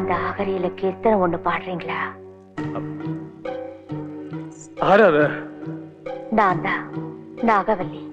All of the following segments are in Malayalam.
அந்த ஆகரியில கீர்த்தனை ஒண்ணு பாடுறீங்களா? நான் தான் நாகவல்லி.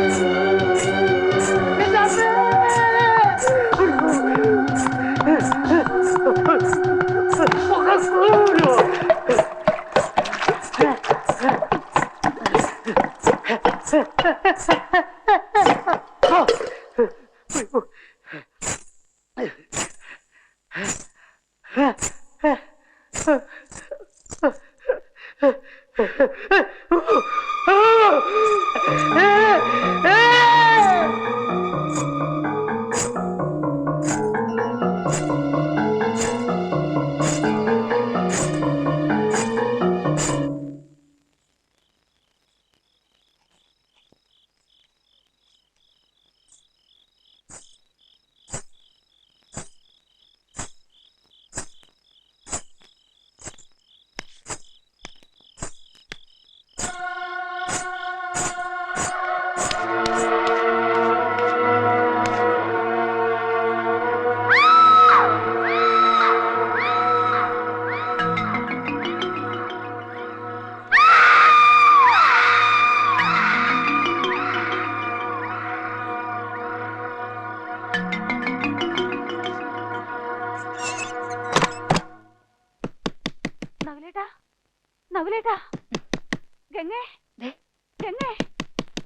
നവലേട്ടാ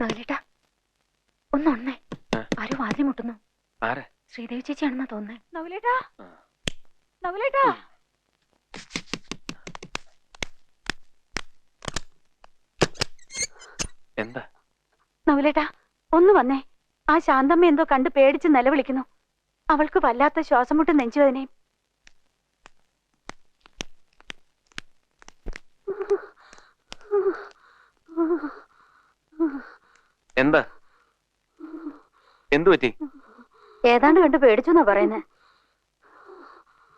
നവലേട്ടാ ഒന്നൊന്നേ ആ? ആരോ വാതിൽ മുട്ടുന്നു. ശ്രീദേവി ചേച്ചിയാണെന്നാ തോന്നുന്നേ. നവലേട്ടാ. നവലേട്ടാ എന്താ? നവലേട്ടാ ഒന്ന് വന്നേ. ആ ശാന്തമ്മ എന്തോ കണ്ട് പേടിച്ച് നിലവിളിക്കുന്നു. അവൾക്ക് വല്ലാത്ത ശ്വാസം മുട്ടും നെഞ്ചുവേദനയും. എന്താ? എന്തു പറ്റി? ഏതാണ്ട് കണ്ട് പേടിച്ചു എന്നാ പറയുന്നേ.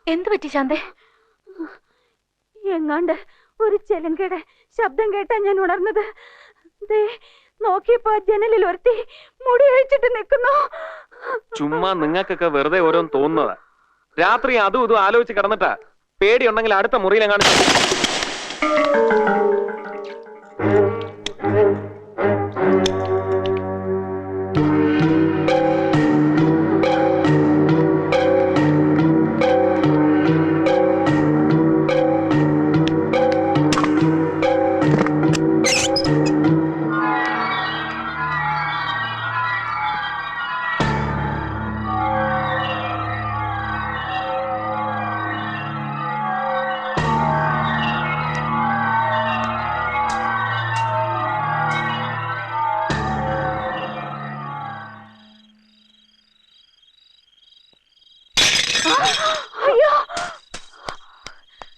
എന്തു പറ്റി ശാന്തേ? എങ്ങാണ്ട് ഒരു ചെലങ്കയുടെ ശബ്ദം കേട്ടാ ഞാൻ ഉണർന്നത്. ദേ നോക്കിയപ്പോ ജനലിൽ ഒരുത്തി മുടി അഴിച്ചിട്ട് നിൽക്കുന്നു. ചുമ്മാ നിങ്ങൾക്കൊക്കെ വെറുതെ ഓരോന്ന് തോന്നുന്നതാ. രാത്രി അതും ഇതും ആലോചിച്ച് കിടന്നിട്ടാ. പേടിയുണ്ടെങ്കിൽ അടുത്ത മുറിയിലെങ്ങാണ്ട്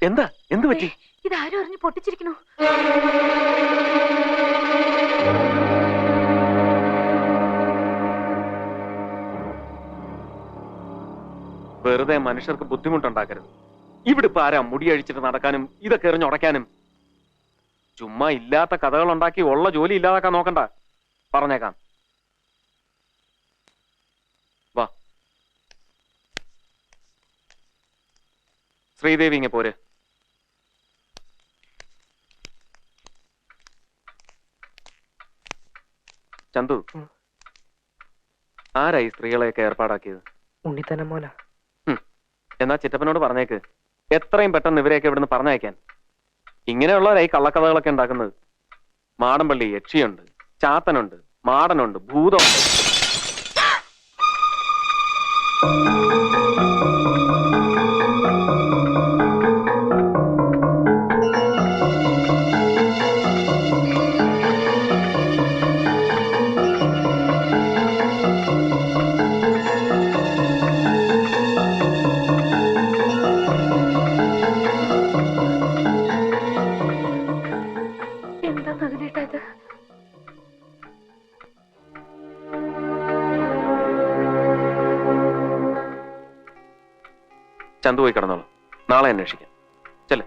എന്താ? എന്ത് പറ്റി? ഇതാരും അറിഞ്ഞു പൊട്ടിച്ചിരിക്കണു. വെറുതെ മനുഷ്യർക്ക് ബുദ്ധിമുട്ടുണ്ടാക്കരുത്. ഇവിടെ ഇപ്പൊ ആരാ മുടിയഴിച്ചിട്ട് നടക്കാനും ഇതൊക്കെ എറിഞ്ഞുടയ്ക്കാനും ചുമ്മാ ഇല്ലാത്ത കഥകൾ ഉണ്ടാക്കി ഉള്ള ജോലി ഇല്ലാതാക്കാൻ നോക്കണ്ട. പറഞ്ഞേക്കാം. ശ്രീദേവി ഇങ്ങ പോരെ. ചന്തു ആരായി സ്ത്രീകളെയൊക്കെ ഏർപ്പാടാക്കിയത്? ഉണ്ണിത്തന മോന. എന്നാ ചിറ്റപ്പനോട് പറഞ്ഞേക്ക്. എത്രയും പെട്ടെന്ന് ഇവരെയൊക്കെ ഇവിടുന്ന് പറഞ്ഞയക്കാൻ. ഇങ്ങനെയുള്ളവരായി കള്ളക്കഥകളൊക്കെ ഉണ്ടാക്കുന്നത്. മാടമ്പള്ളി യക്ഷിയുണ്ട് ചാത്തനുണ്ട് മാടനുണ്ട് ഭൂതമുണ്ട് ചന്തു പോയി കിടന്നോളൂ. നാളെ അന്വേഷിക്കാം. ചെല്ലേ.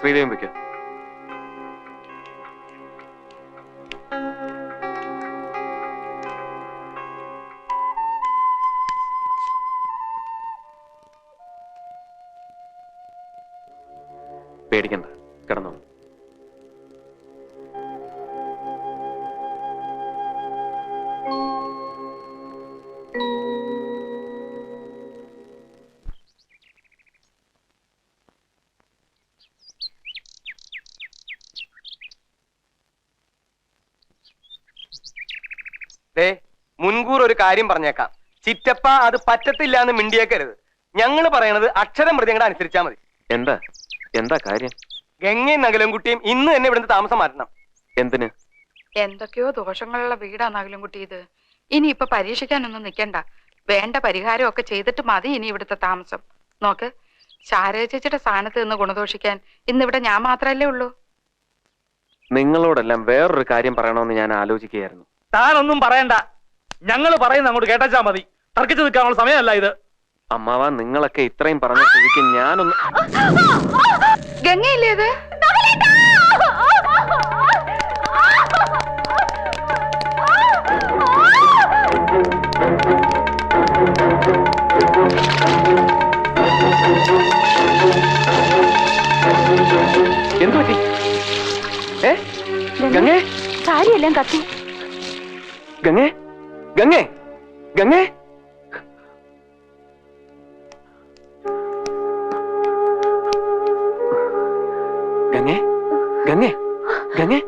ശ്രീദേവി വയ്ക്കോ കാര്യം പറഞ്ഞേക്കാം. ചിറ്റപ്പ അത് പറ്റത്തില്ല എന്ന് മിണ്ടിയേക്കരുത്. ഞങ്ങൾ പറയണത് അക്ഷരം പ്രതി ഞങ്ങളുടെ അനുസരിച്ചാ മതി. എന്താ? എന്താ കാര്യം? ഗംഗയും നഗലംകുട്ടിയും ഇന്ന് തന്നെ ഇവിടുന്ന് താമസം മാറ്റണം. എന്തിന്? എന്തൊക്കെയോ ദോഷങ്ങളുള്ള വീടാ നകലും കുട്ടി ഇത്. ഇനി ഇപ്പൊ പരീക്ഷിക്കാനൊന്നും നിക്കണ്ട. വേണ്ട പരിഹാരമൊക്കെ ചെയ്തിട്ട് മതി ഇനി ഇവിടുത്തെ താമസം. നോക്ക് ശാരദ ചേച്ചിയുടെ സ്ഥാനത്ത് നിന്ന് ഗുണദോഷിക്കാൻ ഇന്നിവിടെ ഞാൻ മാത്രല്ലേ ഉള്ളൂ? നിങ്ങളോടെല്ലാം വേറൊരു കാര്യം പറയണമെന്ന് ഞാൻ ആലോചിക്കുകയായിരുന്നു. താനൊന്നും പറയണ്ട. ഞങ്ങൾ പറയുന്ന അങ്ങോട്ട് കേട്ടാച്ചാ മതി. തർക്കിച്ചു നിൽക്കാനുള്ള സമയമല്ല ഇത്. അമ്മാവ നിങ്ങളൊക്കെ ഇത്രയും പറഞ്ഞ സ്ഥിതിക്ക് ഞാനൊന്ന് ഗംഗയില്ലേ ഇത്? എന്തു പറ്റി ഏ? ഗംഗേ? സാരിയെല്ലാം കത്തി. ഗംഗേ? ഗംഗേ ഗംഗേ. ഗംഗേ ഗംഗേ ഗംഗേ.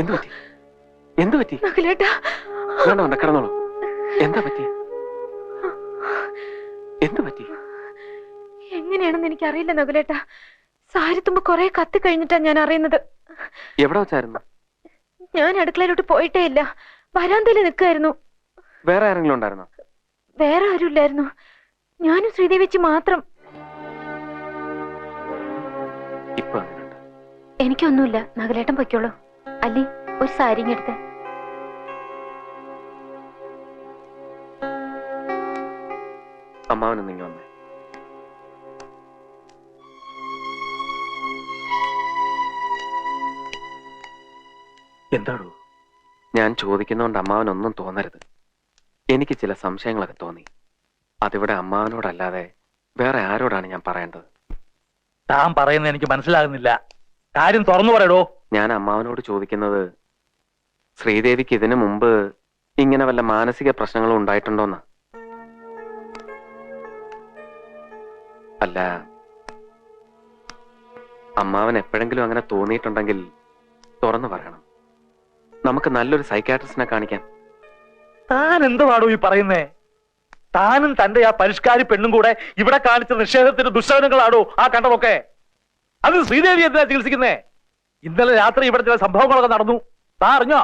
എന്തു പറ്റി? എന്തു പറ്റി? വേണ്ട വേണ്ട കിടന്നോളൂ. എന്താ പറ്റി? എന്തു പറ്റി? എങ്ങനെയാണെന്ന് എനിക്ക് അറിയില്ല നകുലേട്ടാ സാരി തുമ്പ് കുറെ കത്തി കഴിഞ്ഞിട്ടാ ഞാൻ അറിയുന്നത്. എവിടെ വെച്ചായിരുന്നു? ഞാൻ അടുക്കളയിലോട്ട് പോയിട്ടേ ഇല്ല. വരാന്തയിൽ നിൽക്കായിരുന്നു വേറെ ആരെങ്കിലും ഉണ്ടായിരുന്നോ? വേറെ ആരുമില്ലായിരുന്നു ഞാനും ശ്രീദേവിച്ച് മാത്രം. ഇപ്പൊ അങ്ങനെയുണ്ട്. എനിക്കൊന്നുമില്ല. നഗലേട്ടൻ പൊയ്ക്കോളൂ. അല്ലി ഒരു സാരി എടുത്ത്. അമ്മാവനും നിങ്ങൾ വന്നേ. എന്താണോ ഞാൻ ചോദിക്കുന്നോണ്ട് അമ്മാവനൊന്നും തോന്നരുത്. എനിക്ക് ചില സംശയങ്ങളൊക്കെ തോന്നി. അതിവിടെ അമ്മാവനോടല്ലാതെ വേറെ ആരോടാണ് ഞാൻ പറയേണ്ടത്? താൻ പറയുന്നത് എനിക്ക് മനസ്സിലാകുന്നില്ല. കാര്യം തുറന്നു പറയടോ. ഞാൻ അമ്മാവനോട് ചോദിക്കുന്നത് ശ്രീദേവിക്ക് ഇതിനു മുമ്പ് ഇങ്ങനെ വല്ല മാനസിക പ്രശ്നങ്ങളും ഉണ്ടായിട്ടുണ്ടോന്ന്? അല്ല അമ്മാവൻ എപ്പോഴെങ്കിലും അങ്ങനെ തോന്നിയിട്ടുണ്ടെങ്കിൽ തുറന്നു പറയണം. നമുക്ക് നല്ലൊരു സൈക്കാട്രിസ്റ്റിനെ കാണിക്കാൻ താൻ എന്തുവാടോ ഈ പറയുന്നേ? താനും തന്റെ ആ പരിഷ്കാരി പെണ്ണും കൂടെ ഇവിടെ കാണിച്ച നിഷേധത്തിന്റെ ദുശ്ശകനങ്ങളാണോ ആ കണ്ടതൊക്കെ? അത് ശ്രീദേവി എന്തിനാ ചികിത്സിക്കുന്നേ? ഇന്നലെ രാത്രി ഇവിടെ ചില സംഭവങ്ങളൊക്കെ നടന്നു. താ അറിഞ്ഞോ?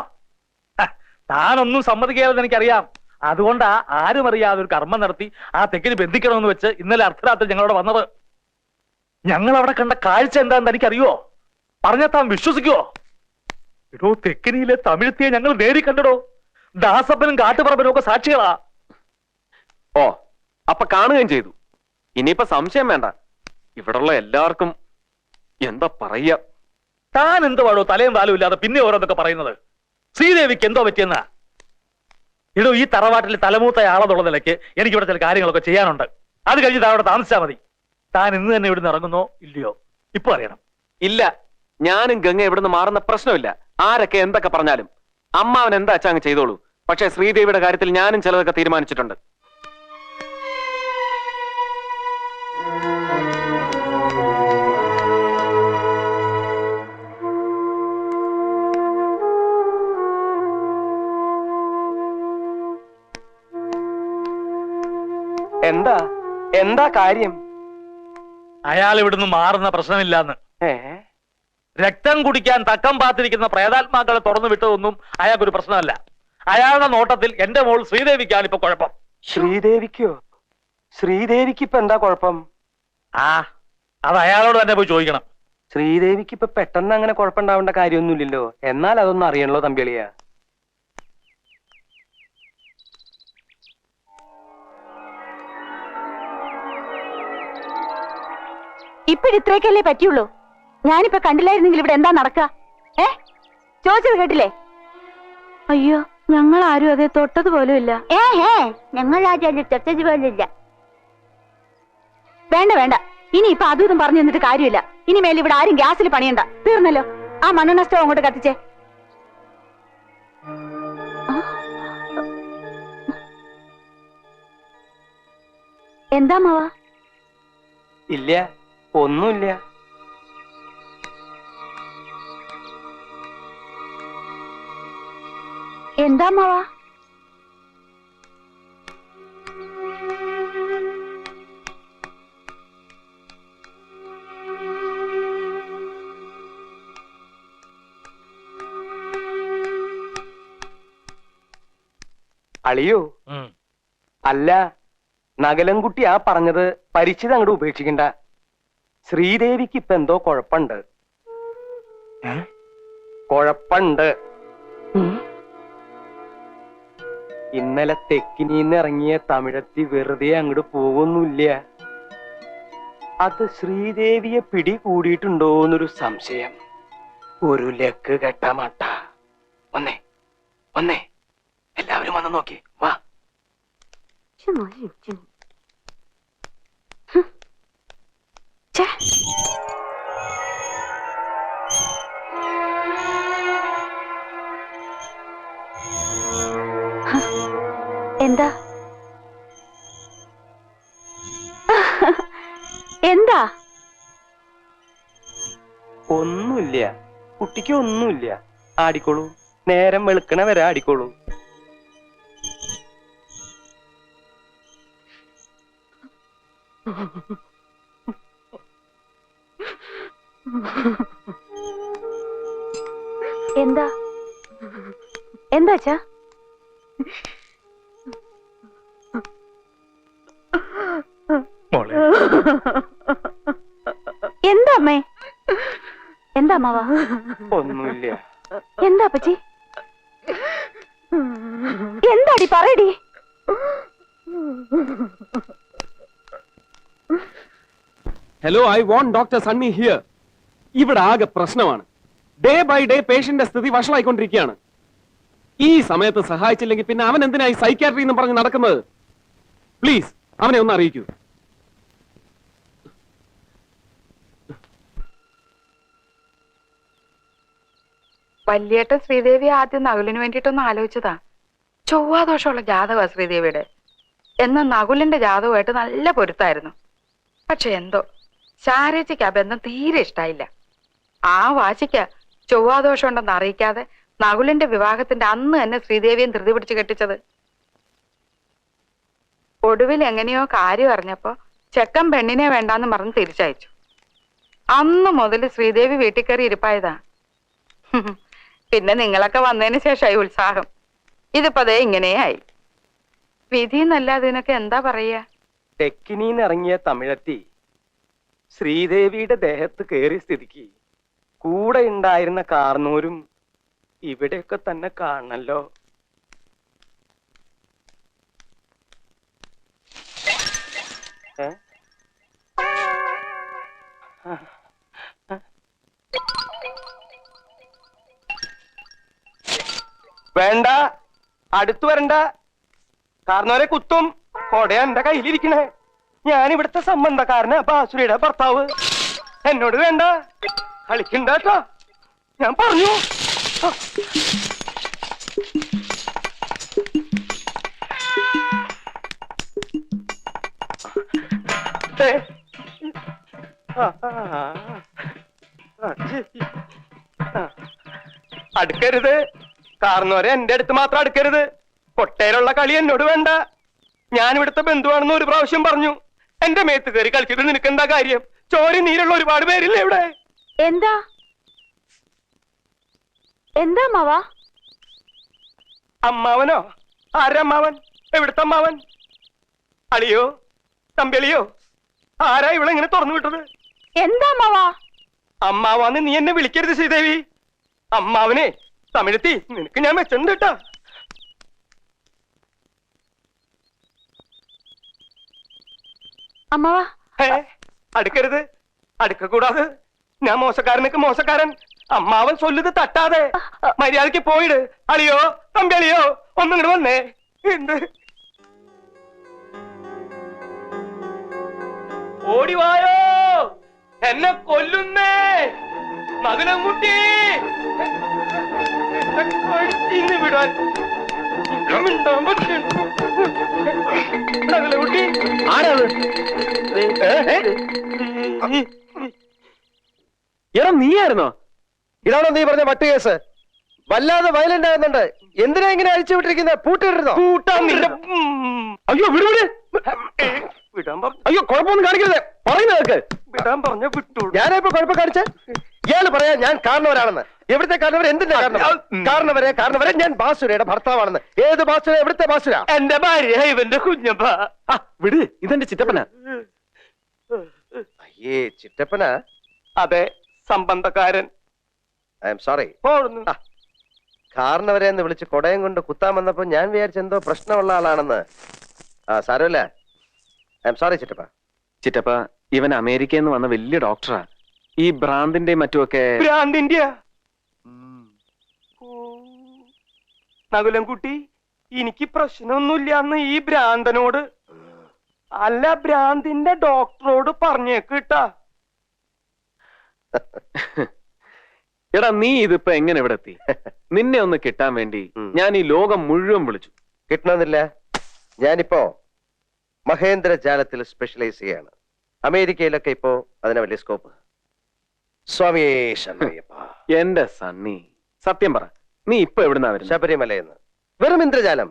താനൊന്നും സമ്മതിക്കാതെ എനിക്കറിയാം. അതുകൊണ്ടാ ആരും അറിയാതെ ഒരു കർമ്മം നടത്തി ആ തെക്കിന് ബന്ധിക്കണമെന്ന് വെച്ച് ഇന്നലെ അർദ്ധരാത്രി ഞങ്ങളവിടെ വന്നത്. ഞങ്ങൾ അവിടെ കണ്ട കാഴ്ച എന്താന്ന് എനിക്കറിയോ പറഞ്ഞാൽ താൻ വിശ്വസിക്കുവോ? എടോ തെക്കിനിയിലെ തമിഴ്ത്തിയെ ഞങ്ങൾ നേരി കണ്ടടോ? ദാസപ്പനും കാട്ടുപറമ്പനും ഒക്കെ സാക്ഷികളാ. ഓ അപ്പൊ കാണുകയും ചെയ്തു. ഇനിയിപ്പോ സംശയം വേണ്ട. ഇവിടുള്ള എല്ലാവർക്കും എന്താ പറയ താൻ എന്തുവാണോ തലയും വാലും ഇല്ലാതെ പിന്നെ ഓരോന്നൊക്കെ പറയുന്നത്? ശ്രീദേവിക്ക് എന്തോ പറ്റിയെന്നാ? ഇടോ ഈ തറവാട്ടിൽ തലമൂത്ത ആളെന്നുള്ള നിലയ്ക്ക് എനിക്ക് ഇവിടെ ചില കാര്യങ്ങളൊക്കെ ചെയ്യാനുണ്ട്. അത് കഴിഞ്ഞ് താൻ അവിടെ താമസിച്ചാൽ മതി. താൻ ഇന്ന് തന്നെ ഇവിടുന്ന് ഇറങ്ങുന്നോ ഇല്ലയോ? ഇപ്പൊ അറിയണം. ഇല്ല ഞാനും ഗംഗ ഇവിടുന്ന് മാറുന്ന പ്രശ്നമില്ല. ആരൊക്കെ എന്തൊക്കെ പറഞ്ഞാലും. അമ്മാവൻ എന്താ അച്ഛാ അങ്ങ് ചെയ്തോളൂ? പക്ഷെ ശ്രീദേവിയുടെ കാര്യത്തിൽ ഞാനും ചിലതൊക്കെ തീരുമാനിച്ചിട്ടുണ്ട്. എന്താ? എന്താ കാര്യം? അയാൾ ഇവിടുന്ന് മാറുന്ന പ്രശ്നമില്ലാന്ന്. ഏ? രക്തം കുടിക്കാൻ തക്കം പാത്തിരിക്കുന്ന പ്രേതാത്മാക്കളെ തുറന്നു വിട്ടതൊന്നും അയാൾക്കൊരു പ്രശ്നമല്ല. അയാളുടെ നോട്ടത്തിൽ എന്റെ മോൾ ശ്രീദേവിക്കാണ് ഇപ്പൊ കുഴപ്പം. ശ്രീദേവിക്കോ? ശ്രീദേവിക്ക് ഇപ്പൊ എന്താ കുഴപ്പം? ആ അത് അയാളോട് തന്നെ പോയി ചോദിക്കണം. ശ്രീദേവിക്ക് ഇപ്പൊ പെട്ടെന്ന് അങ്ങനെ കുഴപ്പമുണ്ടാവേണ്ട കാര്യമൊന്നുമില്ലല്ലോ. എന്നാൽ അതൊന്നും അറിയണല്ലോ തമ്പിളിയ. ഇപ്പോഴിത്രയൊക്കെയല്ലേ പറ്റുള്ളൂ ഞാനിപ്പോ കണ്ടില്ലായിരുന്നെങ്കിൽ ഇവിടെ എന്താ നടക്കുക ഏ? ചോദിച്ചത് കേട്ടില്ലേ? അയ്യോ ഞങ്ങൾ ആരും അതേ തൊട്ടത് പോലും ഇല്ല ഏ ഹേ ഞങ്ങൾ ആരും തൊട്ടത് പോലും ഇല്ല വേണ്ട വേണ്ട. ഇനി ഇപ്പൊ അതും ഇതും പറഞ്ഞു തന്നിട്ട് കാര്യമില്ല. ഇനി മേലെ ഇവിടെ ആരും ഗ്യാസിൽ പണിയണ്ട. തീർന്നല്ലോ. ആ മണ്ണെണ്ണ സ്റ്റോ അങ്ങോട്ട് കത്തിച്ചേ. എന്താ മാവാ? ഇല്ല ഒന്നുമില്ല. എന്താ മാവാ? അളിയോ. അല്ല നഗലൻകുട്ടി ആ പറഞ്ഞത് പരിചിതം അങ്ങോട്ട് ഉപേക്ഷിക്കണ്ട. ശ്രീദേവിക്ക് ഇപ്പൊ എന്തോ കുഴപ്പമുണ്ട്. കൊഴപ്പണ്ട് കുഴപ്പമുണ്ട്. ഇന്നലെ തെക്കിനിന്ന് ഇറങ്ങിയ തമിഴത്തി വെറുതെ അങ്ങോട്ട് പോകുന്നില്ല അത് ശ്രീദേവിയെ പിടി കൂടിയിട്ടുണ്ടോന്നൊരു സംശയം. ഒരു ലക്ക് കെട്ട ഒന്നേ വന്നേ എല്ലാവരും വന്ന് നോക്കി. വാ. ഛേ. എന്താ? എന്താ? ഒന്നുമില്ല. കുട്ടിക്ക് ഒന്നുമില്ല. ആടിക്കോളൂ. നേരം വെളുക്കണ വരെ ആടിക്കോളൂ. എന്താ? എന്താ എന്താ അമ്മേ എന്താ അമ്മാവാ ഒന്നുമില്ല. എന്താ അപ്പച്ചി? എന്താടി പറയടി? Hello I want doctor Sunny here ഇവിടെ ആകെ പ്രശ്നമാണ്. ഡേ ബൈ ഡേ പേഷ്യന്റെ സ്ഥിതി വഷളായിക്കൊണ്ടിരിക്കുകയാണ്. ഈ സമയത്ത് സഹായിച്ചില്ലെങ്കിൽ പിന്നെ അവൻ എന്തിനായി സൈക്കാട്രി എന്ന് പറഞ്ഞ് നടക്കുന്നത്? പ്ലീസ് അവനെ ഒന്ന് അറിയിക്കൂ. വല്യേട്ടൻ ശ്രീദേവി ആദ്യം നകുലിന് വേണ്ടിയിട്ടൊന്ന് ആലോചിച്ചതാ. ചൊവ്വാദോഷമുള്ള ജാതകമാ ശ്രീദേവിയുടെ. എന്നാൽ നകുലിന്റെ ജാതകമായിട്ട് നല്ല പൊരുത്തായിരുന്നു. പക്ഷെ എന്തോ ശാരേച്ചിക്ക് ആ ബന്ധം തീരെ ഇഷ്ടായില്ല. ആ വാശിക്ക ചൊവ്വാദോഷം ഉണ്ടെന്ന് അറിയിക്കാതെ നകുലിന്റെ വിവാഹത്തിന്റെ അന്ന് തന്നെ ശ്രീദേവിയും ധൃതി പിടിച്ച് കെട്ടിച്ചത്. ഒടുവിൽ എങ്ങനെയോ കാര്യം അറിഞ്ഞപ്പോ ചെക്കൻ പെണ്ണിനെ വേണ്ടാന്ന് പറഞ്ഞ് തിരിച്ചയച്ചു. അന്ന് മുതൽ ശ്രീദേവി വീട്ടിൽ കയറി ഇരിപ്പായതാ. പിന്നെ നിങ്ങളൊക്കെ വന്നതിന് ശേഷമായി ഉത്സാഹം. ഇതിപ്പോ അതേ ഇങ്ങനെയായി വിധി എന്നല്ലാതെ ഇതിനൊക്കെ എന്താ പറയാ? തെക്കിനീന്ന് ഇറങ്ങിയ തമിഴത്തി ശ്രീദേവിയുടെ ദേഹത്ത് കയറി സ്ഥിതിക്ക് കൂടെ ഉണ്ടായിരുന്ന കാർന്നൂരും ഇവിടെയൊക്കെ തന്നെ കാണണല്ലോ. ഏ? വേണ്ട. അടുത്തു വരണ്ട. കാരണവരെ കുത്തും. കൊടയാ എന്റെ കയ്യിലിരിക്കണേ. ഞാൻ ഇവിടുത്തെ സംബന്ധക്കാരനാ ബാസുരയുടെ ഭർത്താവ്. എന്നോട് വേണ്ട. കളിക്കണ്ടോ ഞാൻ പറഞ്ഞു. അടുക്കരുത്. കാർന്നോരെ എന്റെ അടുത്ത് മാത്രം അടുക്കരുത്. കൊട്ടയിലുള്ള കളി എന്നോട് വേണ്ട. ഞാൻ ഇവിടുത്തെ ബന്ധുവാണെന്ന് ഒരു പ്രാവശ്യം പറഞ്ഞു. എന്റെ മേത്ത് കയറി കളിച്ചിട്ട് നിനക്ക് എന്താ കാര്യം? ചോരി നീരുള്ള ഒരുപാട് പേരില്ലേ ഇവിടെ? എന്താ? എന്താ മാവാ അമ്മാവനോ? ആരമ്മാവൻ? എവിടുത്തെ അമ്മാവൻ? അളിയോ? തമ്പിളിയോ ആരാ ഇവിടെ ഇങ്ങനെ തുറന്നു വിട്ടത്? എന്താ അമ്മാവാ? അമ്മാവാന്ന് നീ എന്നെ വിളിക്കരുത് ശ്രീദേവി. അമ്മാവനെ തമിഴത്തി നിനക്ക് ഞാൻ വെച്ചിട്ടുണ്ട് കേട്ടാ അമ്മാവാ അടുക്കരുത്. അടുക്ക കൂടാതെ. ഞാൻ മോശക്കാരനൊക്കെ മോശക്കാരൻ. അമ്മാവൻ ചൊല്ലുത് തട്ടാതെ. മര്യാദയ്ക്ക് പോയിട് അളിയോ തമ്പി അളിയോ ഒന്നും ഇങ്ങോട്ട് വന്നേ. എന്ത്? ഓടിവായോ എന്നെ കൊല്ലുന്നേ. മകനംകുട്ടി എന്നെ കഴുത്തിന്ന് വിടാൻ. മകനംകുട്ടി ആരാത് എടാ നീയായിരുന്നോ? ഇതാണോ നീ പറഞ്ഞ മറ്റു കേസ്? വല്ലാതെ വയലന്റ് ആകുന്നുണ്ട്. എന്തിനാ ഇങ്ങനെ അഴിച്ചു വിട്ടിരിക്കുന്നത് പൂട്ടിട്ടിരുന്നോ പൂട്ടാൻ അയ്യോ വിടു വിട് വിടാൻ പറഞ്ഞു അയ്യോ കുഴപ്പമൊന്നും കാണിക്കരുത്. പറയുന്നത് കേൾക്ക്. വിടാൻ പറഞ്ഞ വിട്ടു. ഞാനിപ്പോ കുഴപ്പം കാണിച്ച? ഇയാൾ പറയാ ഞാൻ കാരണവരാണെന്ന്. എവിടുത്തെ കാരണവർ എന്തിന്റെ കാരണം കാരണവരെ? കാരണവരെ ഞാൻ ബാസുരയുടെ ഭർത്താവാണെന്ന്. ഏത് ബാസുര? എവിടുത്തെ ബാസുര? എന്റെ ഭാര്യ ഇവന്റെ കുഞ്ഞപ്പ. വിട്. ഇതെന്റെ ചിറ്റപ്പന. അയ്യേ ചിറ്റപ്പന? അതെ സംബന്ധക്കാരൻ. I am sorry. കാരണവരെ എന്ന് വിളിച്ച് കൊടയം കൊണ്ട് കുത്താൻ വന്നപ്പോ ഞാൻ വിചാരിച്ച എന്തോ പ്രശ്നമുള്ള ആളാണെന്ന്. ആ സാരമില്ല. ഐ എം സോറി ചിറ്റപ്പ. ചിറ്റപ്പ ഇവൻ അമേരിക്കയിൽ നിന്ന് വന്ന വലിയ ഡോക്ടറാ. ഈ ഭ്രാന്തിന്റെ മറ്റുമൊക്കെ ഭ്രാന്തിന്റെ നകുലം കുട്ടി എനിക്ക് പ്രശ്നമൊന്നുമില്ല എന്ന് ഈ ഭ്രാന്തനോട്. അല്ല ഭ്രാന്തിന്റെ ഡോക്ടറോട് പറഞ്ഞേക്ക് കേട്ടാ. എടാ നീ ഇതിപ്പോ എങ്ങനെ ഇവിടെ എത്തി? നിന്നെ ഒന്ന് കിട്ടാൻ വേണ്ടി ഞാൻ ഈ ലോകം മുഴുവൻ വിളിച്ചു. കിട്ടണമെന്നില്ല. ഞാനിപ്പോ മഹേന്ദ്ര ജാലത്തിൽ സ്പെഷ്യലൈസ് ചെയ്യാണ്. അമേരിക്കയിലൊക്കെ ഇപ്പോ അതിന് വലിയ സ്കോപ്പ് സ്വാമിയേ ശരണയ്യപ്പ എന്റെ സണ്ണി സത്യം പറ നീ ഇപ്പൊ എവിടുന്നാ വരുന്നത് ശബരിമലയെന്ന്. വെറും ഇന്ദ്രജാലം.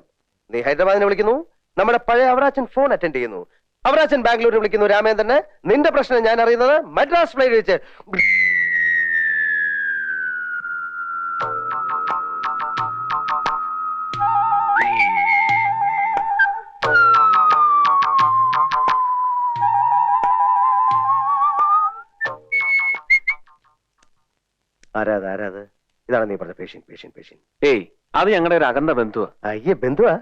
നീ ഹൈദരാബാദിനെ വിളിക്കുന്നു നമ്മുടെ പഴയ അവറാച്ചൻ ഫോൺ അറ്റൻഡ് ചെയ്യുന്നു. അവറാച്ചൻ ബാംഗ്ലൂരിൽ വിളിക്കുന്നു രാമേന്ദ്രനെ. നിന്റെ പ്രശ്നം ഞാൻ അറിയുന്നത് മദ്രാസ് ഫ്ലൈറ്റ് വെച്ച്. ആരാത് ആരാത് ഇതാണ് നീ പറഞ്ഞ പേഷ്യൻ പേഷ്യൻ പേഷ്യൻ ഏയ് അത് ഞങ്ങളുടെ ഒരു അകന്ന ബന്ധുവാ അയ്യേ ബന്ധുവാ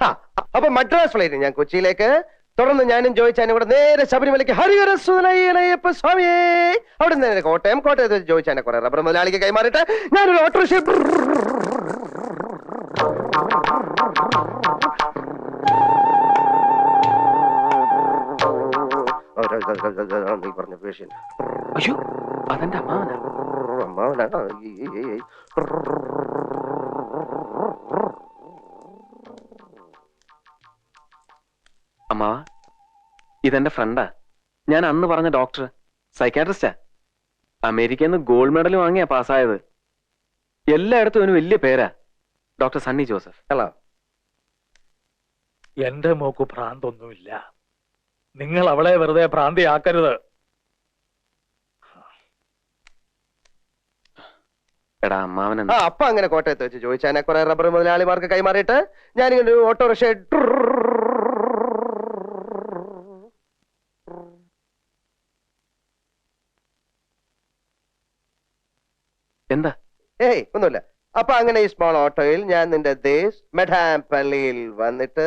ആ, അപ്പൊ മദ്രാസ് ഫ്ലൈറ്റ് ഞാൻ കൊച്ചിയിലേക്ക് തുടർന്ന് ഞാനും ജോയിച്ചാനും കൂടെ നേരെ ശബരിമലയ്ക്ക് ഹരിഹര സുതലയ്യപ്പ സ്വാമിയേ അവിടെ നിന്ന് നേരെ കോട്ടയം കോട്ടയത്ത് വെച്ച് ജോയിച്ചാനെ കുറെ റബ്ബർ മുതലാളിക്ക് കൈമാറിയിട്ട് ഞാനൊരു ഓട്ടോറിക്ഷ നീ പറഞ്ഞ പേഷ്യൻ അയ്യോ അതെന്റെ അമ്മാവനാ അമ്മാവ ഇതെന്റെ ഫ്രണ്ടാ. ഞാൻ അന്ന് പറഞ്ഞ ഡോക്ടർ സൈക്കാട്രിസ്റ്റാ അമേരിക്കയിൽ നിന്ന് ഗോൾഡ് മെഡൽ വാങ്ങിയാ പാസ്സായത്. എല്ലായിടത്തും അവന് വലിയ പേരാ. ഡോക്ടർ സണ്ണി ജോസഫ്. ഹലോ. എന്റെ മോക്ക് ഭ്രാന്തൊന്നുമില്ല നിങ്ങൾ അവളെ വെറുതെ ഭ്രാന്തിയാക്കരുത് എടാ അമ്മാവൻ ആ അപ്പൊ അങ്ങനെ കോട്ടയത്ത് വെച്ച് ചോദിച്ചാൽ കുറെ റബ്ബർ മുതലാളിമാർക്ക് കൈമാറിയിട്ട് ഞാനിങ്ങനെ ഒരു ഓട്ടോറിക്ഷ എന്താ? ഏയ് ഒന്നുമില്ല. അപ്പൊ അങ്ങനെ ഈ സ്മോൾ ഓട്ടോയിൽ ഞാൻ നിന്റെ ദേശ് മെഡാം പള്ളിയിൽ വന്നിട്ട്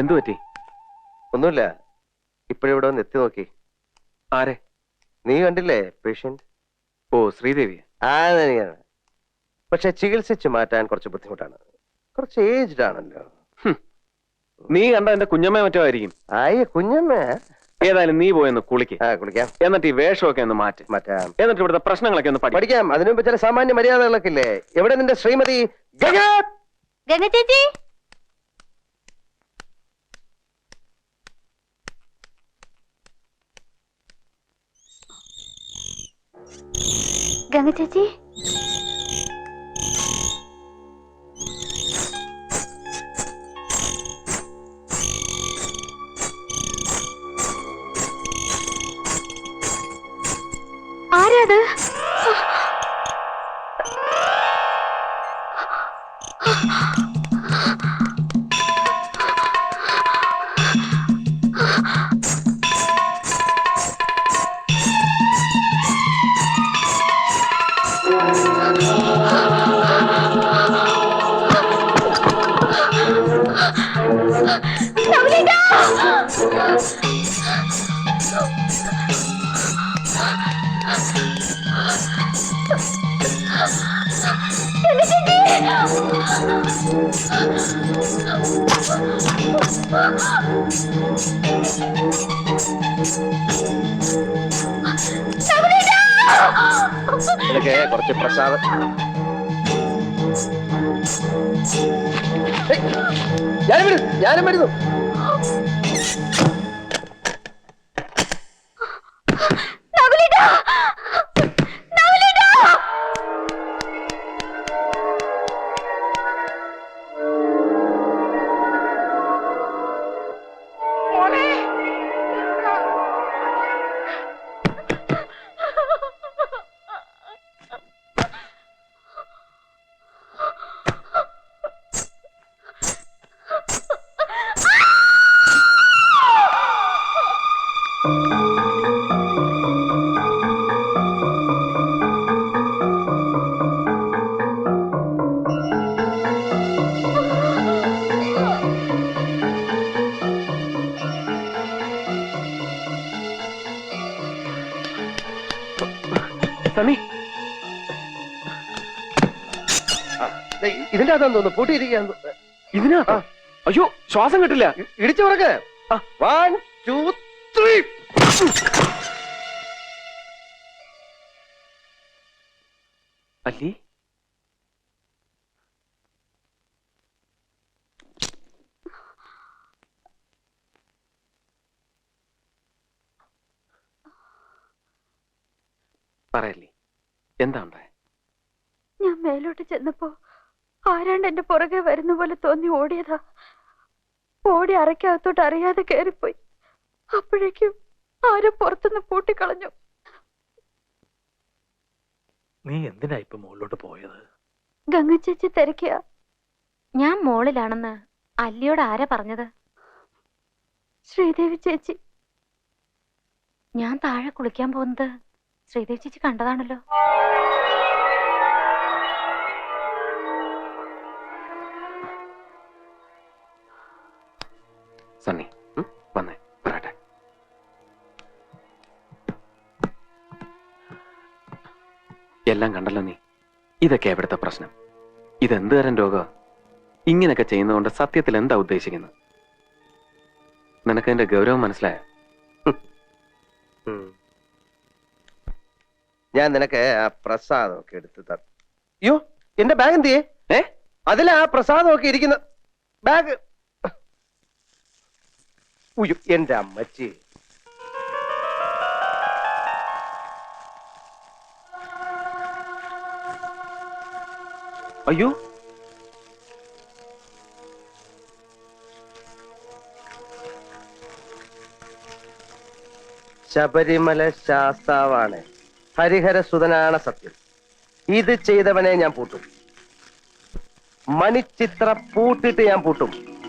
എന്തു പറ്റി? ഒന്നുമില്ല. ഇപ്പോഴിവിടെ ഒന്ന് എത്തി നോക്കി. ആരെ? നീ കണ്ടില്ലേ പേഷ്യന്റ് ഓ ശ്രീദേവി. ആണ് പക്ഷെ ചികിത്സിച്ച് മാറ്റാൻ കുറച്ച് ബുദ്ധിമുട്ടാണ്. കുറച്ച് ഏജ്ഡ് ആണല്ലോ. നീ കണ്ട എന്റെ കുഞ്ഞമ്മ മറ്റോ ആയിരിക്കും. ആയ കുഞ്ഞമ്മ. ഏതായാലും നീ പോയൊന്ന് കുളിക്ക്. ആ കുളിക്കാം. എന്നിട്ട് ഈ വേഷമൊക്കെ ഒന്ന് മാറ്റി. മാറ്റാം. എന്നിട്ട് ഇവിടുത്തെ പ്രശ്നങ്ങളൊക്കെ ഒന്ന് പഠിക്കാം. അതിനുമ്പോ ചില സാമാന്യ മര്യാദകളൊക്കെ ഇല്ലേ? എവിടെ നിന്റെ ശ്രീമതി ഗംഗ ഗംഗ ചേച്ചി? ഗംഗ ചേച്ചി? ആരാത്? Ah! നിനക്ക് കുറച്ച് പ്രസാദം. ഞാനും വരുന്നു ഞാനും വരുന്നു. തോന്നുന്നു പൂട്ടിയിരിക്കുകയാന്ന് ഇതിനാ അയ്യോ ശ്വാസം കിട്ടില്ല. ഇടിച്ചു പറക്ക്. വൺ ടു ത്രീ അല്ലി? പറയല്ലേ എന്താ ഉണ്ടായ ഞാൻ മേലോട്ട് ചെന്നപ്പോ ആരാണ്ട് എന്റെ പുറകെ വരുന്ന പോലെ തോന്നി ഓടിയതാ. ഓടി അരയ്ക്കകത്തോട്ട് അറിയാതെ കയറിപ്പോയി അപ്പോഴേക്കും ആരും പുറത്തുനിന്ന് പൂട്ടിക്കളഞ്ഞു. നീ എന്തിനാ ഇപ്പൊ മുകളിലോട്ട് പോയത്? ഗംഗ ചേച്ചി തിരക്കിയ. ഞാൻ മോളിലാണെന്ന് അല്ലിയോട് ആരാ പറഞ്ഞത്? ശ്രീദേവി ചേച്ചി. ഞാൻ താഴെ കുളിക്കാൻ പോകുന്നത് ശ്രീദേവി ചേച്ചി കണ്ടതാണല്ലോ. എല്ലാം കണ്ടല്ലോ നീ. ഇതൊക്കെ എവിടുത്തെ പ്രശ്നം? ഇതെന്ത് തരം രോഗം? ഇങ്ങനെയൊക്കെ ചെയ്യുന്നതുകൊണ്ട് സത്യത്തിൽ എന്താ ഉദ്ദേശിക്കുന്നത്? നിനക്ക് എന്റെ ഗൗരവം മനസ്സിലായോ? ഞാൻ നിനക്ക് ആ പ്രസാദമൊക്കെ എടുത്ത് തരാം. അയ്യോ എന്റെ ബാഗ് എന്ത് ഏ? അതിലാ ആ പ്രസാദമൊക്കെ ഇരിക്കുന്ന ബാഗ് ഉയ്യോ എന്റെ അമ്മച്ചി. അയ്യോ. ശബരിമല ശാസ്താവാണ്. ഹരിഹര സുതനാണ് സത്യം. ഇത് ചെയ്തവനെ ഞാൻ പൂട്ടും. മണിച്ചിത്ര പൂട്ടിട്ട് ഞാൻ പൂട്ടും.